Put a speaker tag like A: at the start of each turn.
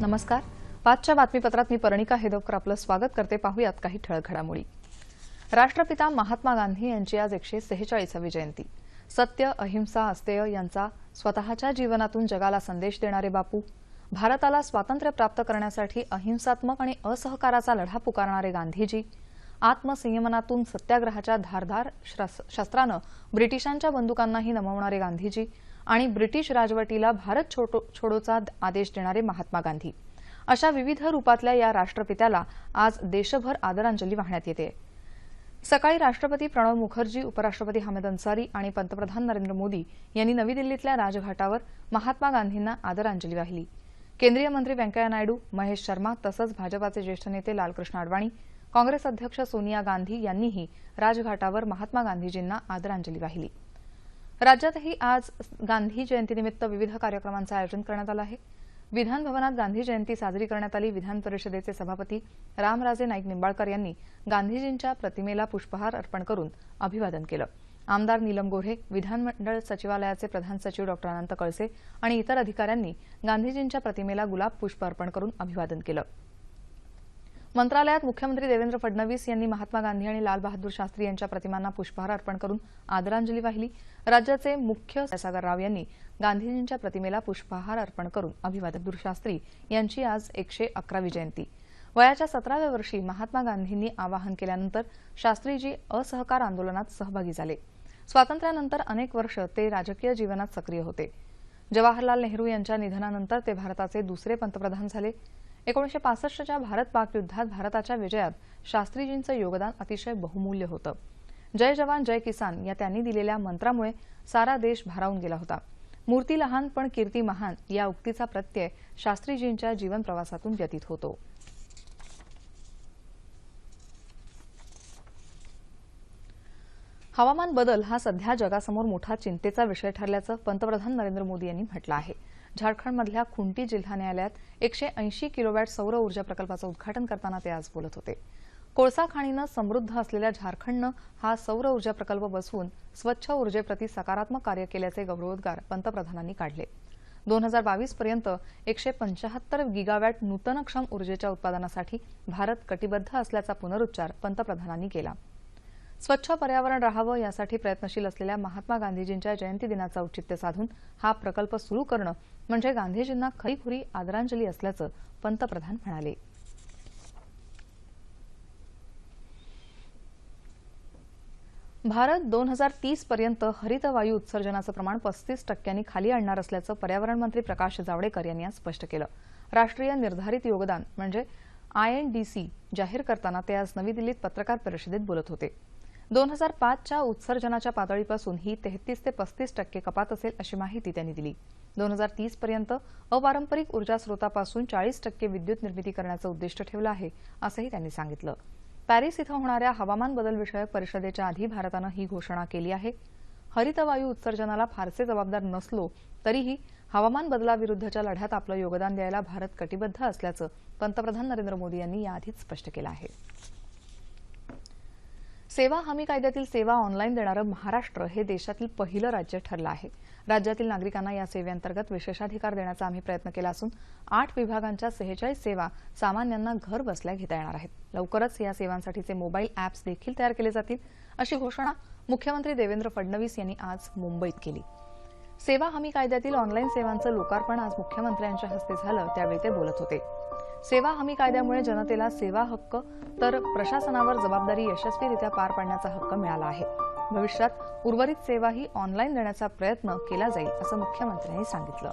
A: नमस्कार पाचच्या बातमीपत्रात मी परणिका हेदोकर आपलं स्वागत करते पाहूयात काही ठळक घडामोडी राष्ट्रपिता महात्मा गांधी यांची आज एकशे सेहेचाळीसावी जयंती सत्य अहिंसा अस्तेय यांचा स्वतःच्या जीवनातून जगाला संदेश देणारे बापू भारताला स्वातंत्र्य प्राप्त करण्यासाठी अहिंसात्मक आणि असहकाराचा लढा पुकारणारे गांधीजी आत्मसंयमनातून सत्याग्रहाच्या धारधार शस्त्रानं ब्रिटिशांच्या बंदुकांनाही नमवणारे गांधीजी आणि ब्रिटिश राजवटीला भारत छोडोचा आदेश देणारे महात्मा गांधी अशा विविध रुपातल्या या राष्ट्रपित्याला आज देशभर आदरांजली वाहण्यात येते सकाळी राष्ट्रपती प्रणव मुखर्जी उपराष्ट्रपती हमद अन्सारी आणि पंतप्रधान नरेंद्र मोदी यांनी नवी दिल्लीतल्या राजघाटावर महात्मा गांधींना आदरांजली वाहिली केंद्रीय मंत्री व्यंकय्या नायडू महेश शर्मा तसंच भाजपाचे ज्येष्ठ नेते लालकृष्ण अडवाणी काँग्रेस अध्यक्ष सोनिया गांधी यांनीही राजघाटावर महात्मा गांधीजींना आदरांजली वाहिली राज्यातही आज गांधी जयंतीनिमित्त विविध कार्यक्रमांचं आयोजन करण्यात आलं आहे विधान भवनात गांधी जयंती साजरी करण्यात आली विधान परिषदेचे सभापती रामराजे नाईक निंबाळकर यांनी गांधीजींच्या प्रतिमेला पुष्पहार अर्पण करून अभिवादन केलं आमदार नीलम गोऱ्हे विधानमंडळ सचिवालयाचे प्रधान सचिव डॉक्टर अनंत कळसे आणि इतर अधिकाऱ्यांनी गांधीजींच्या प्रतिमेला गुलाब पुष्प अर्पण करून अभिवादन केलं मंत्रालयात मुख्यमंत्री देवेंद्र फडणवीस यांनी महात्मा गांधी आणि लालबहादूर शास्त्री यांच्या प्रतिमांना पुष्पहार अर्पण करून आदरांजली वाहिली राज्याचे मुख्य सागर राव यांनी गांधीजींच्या प्रतिमेला पुष्पहार अर्पण करून अभिवादक शास्त्री यांची आज एकशे अकरावी जयंती वयाच्या सतराव्या वर्षी महात्मा गांधींनी आवाहन केल्यानंतर शास्त्रीजी असहकार आंदोलनात सहभागी झाले स्वातंत्र्यानंतर अनेक वर्ष ते राजकीय जीवनात सक्रिय होते जवाहरलाल नेहरू यांच्या निधनानंतर ते भारताचे दुसरे पंतप्रधान झाले एकोणीसशे पासष्टच्या भारत पाक युद्धात भारताच्या विजयात शास्त्रीजींचं योगदान अतिशय बहुमूल्य होतं जय जवान जय किसान या त्यांनी दिलेल्या मंत्रामुळे सारा देश भारावून गेला होता मूर्ती लहान पण कीर्ती महान या उक्तीचा प्रत्यय शास्त्रीजींच्या जीवन प्रवासातून व्यतीत होतो हवामान बदल हा सध्या जगासमोर मोठा चिंतेचा विषय ठरल्याचं पंतप्रधान नरेंद्र मोदी यांनी म्हटलं आहे झारखंडमधल्या खुंटी जिल्हा न्यायालयात एकशे ऐंशी किलोवॅट सौर ऊर्जा प्रकल्पाचं उद्घाटन करताना ते आज बोलत होते कोळसा खाणीनं समृद्ध असलेल्या झारखंडनं हा सौर ऊर्जा प्रकल्प बसवून स्वच्छ ऊर्जेप्रती सकारात्मक कार्य केल्याचे गौरवोद्गार पंतप्रधानांनी काढले दोन हजार बावीस पर्यंत एकशे पंचाहत्तर गिगावॅट नूतनक्षम ऊर्जेच्या उत्पादनासाठी भारत कटिबद्ध असल्याचा पुनरुच्चार पंतप्रधानांनी केला स्वच्छ पर्यावरण रहावं यासाठी प्रयत्नशील असलेल्या महात्मा गांधीजींच्या जयंती दिनाचं औचित्य साधून हा प्रकल्प सुरू करणं म्हणजे गांधीजींना खरीखुरी आदरांजली असल्याचं पंतप्रधान म्हणाले भारत दोन हजार तीस पर्यंत हरित वायू उत्सर्जनाचं प्रमाण पस्तीस टक्क्यांनी खाली आणणार असल्याचं पर्यावरण मंत्री प्रकाश जावडेकर यांनी आज स्पष्ट केलं राष्ट्रीय निर्धारित योगदान म्हणजे आय एन डी सी जाहीर करताना ते आज नवी दिल्लीत पत्रकार परिषदेत बोलत होते दोन हजार पाचच्या उत्सर्जनाच्या पातळीपासून ही तेहतीस ते पस्तीस टक्के कपात असेल अशी माहिती त्यांनी दिली दोन हजार तीसपर्यंत पर्यंत अपारंपरिक ऊर्जा स्रोतापासून चाळीस टक्के विद्युत निर्मिती करण्याचं उद्दिष्ट ठेवलं आहे असंही त्यांनी सांगितलं पॅरिस इथं होणाऱ्या हवामान बदलविषयक परिषदेच्या आधी भारतानं ही घोषणा केली आहे हरितवायू उत्सर्जनाला फारसे जबाबदार नसलो तरीही हवामान बदलाविरुद्धच्या लढ्यात आपलं योगदान द्यायला भारत कटिबद्ध असल्याचं पंतप्रधान नरेंद्र मोदी यांनी याआधीच स्पष्ट केलं आहे सेवा हमी कायद्यातील सेवा ऑनलाईन देणारं महाराष्ट्र हे देशातील पहिलं राज्य ठरलं आहे राज्यातील नागरिकांना या सेवेअंतर्गत विशेषाधिकार देण्याचा आम्ही प्रयत्न केला असून आठ विभागांच्या सेहेचाळीस सेवा सामान्यांना घर बसल्या घेता येणार आहेत लवकरच या सेवांसाठीचे मोबाईल ॲप्स देखील तयार केले जातील अशी घोषणा मुख्यमंत्री देवेंद्र फडणवीस यांनी आज मुंबईत केली सेवा हमी कायद्यातील ऑनलाईन सेवांचं लोकार्पण आज मुख्यमंत्र्यांच्या हस्ते झालं त्यावेळी ते बोलत होते सेवा हमी कायद्यामुळे जनतेला सेवा हक्क तर प्रशासनावर जबाबदारी यशस्वीरित्या पार पाडण्याचा हक्क मिळाला आहे भविष्यात उर्वरित सेवाही ऑनलाईन देण्याचा प्रयत्न केला जाईल असं मुख्यमंत्र्यांनी सांगितलं